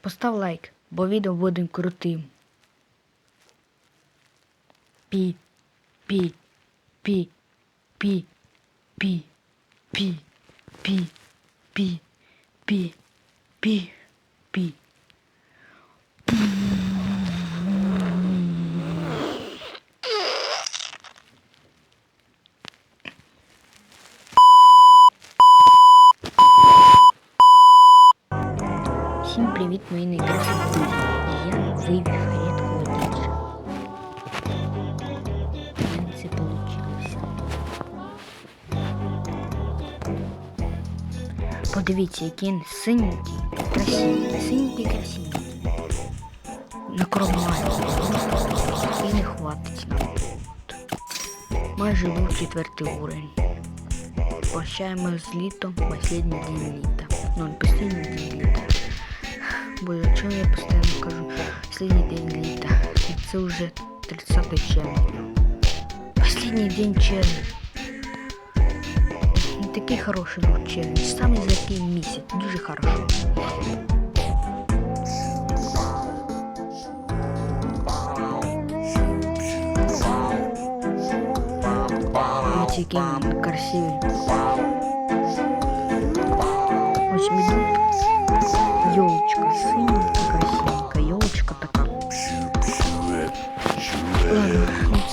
Постав лайк, бо відео буде крутим. Пі, пі, пі, пі, пі, пі, пі, пі, пі, пі, пі. Всім привіт, мої найкращі друзі. Я вивів рідкого діджа. У мене це вийшло. Подивіться, який він синенький, красивий, синенький, красивенький. На кровматі. І не хватить нам. Майже був четвертий уровень. Прощаємо з літом, последний день літа. Ну, последний день літа. Бо чому я постійно кажу последний день літа. Це вже 30 червня. Последний день червня. Не такий хороший був червень. Самий золотий місяць. Дуже хорошо. Ось який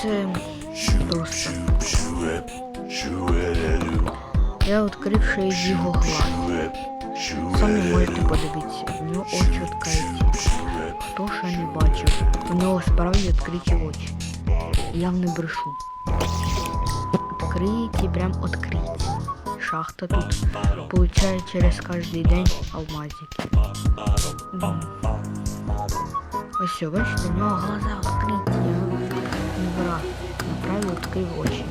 Це просто. Я відкрив ще й його глаз. Самі можете подивитися. У нього очі відкриті. Хто ще не бачив, у нього справді відкриті очі. Я не брешу. Відкриті, прям відкриті. Шахта тут получає через кожний день алмазики. Ось все, бачите, у нього глаза відкриті. игра направил его очень.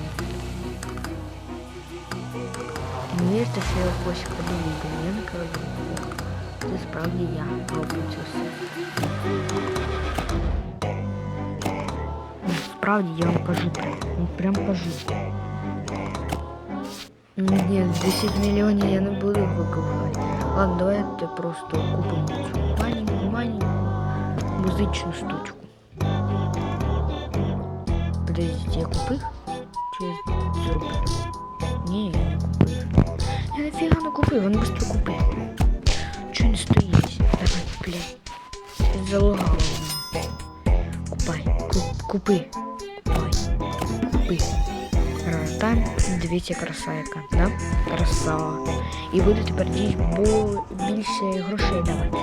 Мир ты сверху секунду не на королеву. Ты справді я Ну, Справді я вам кажу. Ну прям покажу. Ну, нет, 10 миллионов я не буду выкупать. Ладно, давай давайте просто купим маленькую, маленькую музычную штучку. Подождите, я купив? Чи я я не купив. Я нафіга не купив, він швидко купив. Чого не стоїть? Давай, купляй. Залагало. Купай, куп, купи. Купай. Купи. Ротань, дивіться краса яка, да? Красава. І буде тепер дій бо більше грошей давати.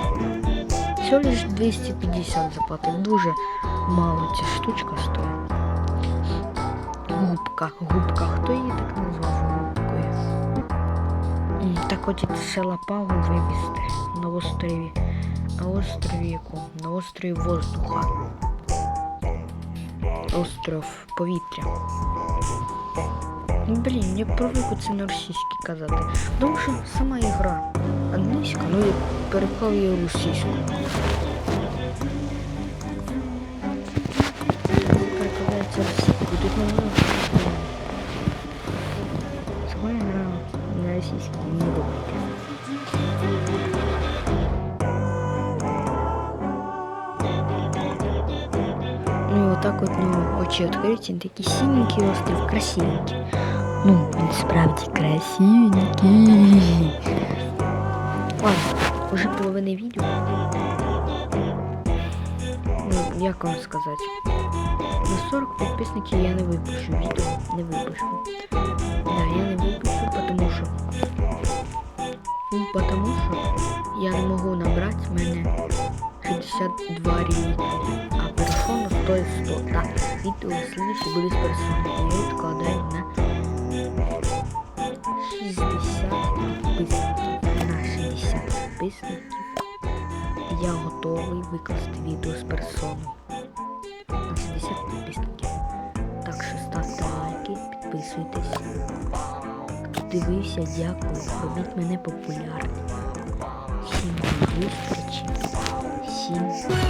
Всього лиш 250 заплатив. Дуже мало ця штучка стоїть. Губка, губка. Хто її так назвав губкою? Так хочуть ще лапагу вивезти на острові. На острові якому? На острові воздуха. Остров повітря. Ну, Блін, я привик це на російській казати. Тому що сама ігра англійська, ну і переклав її російську. Ну и вот так вот у него очи открытие, такие синенькие острые, красивенькие. Ну, ну справді красивенький. Ладно, уже половина видео. Ну, як вам сказать. На 40 подписчики я не выпущу. відео, не выпущу. Потому що я не можу набрати в мене 62 реліквії, а персон стоїть 100. Так, відео слідчі буде з персоном. Я відкладаю на 60 підписників. На 60 підписників я готовий викласти відео з персоном. На 60 підписників. Так що ставте лайки, підписуйтесь. Хто дивився, дякую. Робіть мене популярним. Всім до зустрічі. Всім.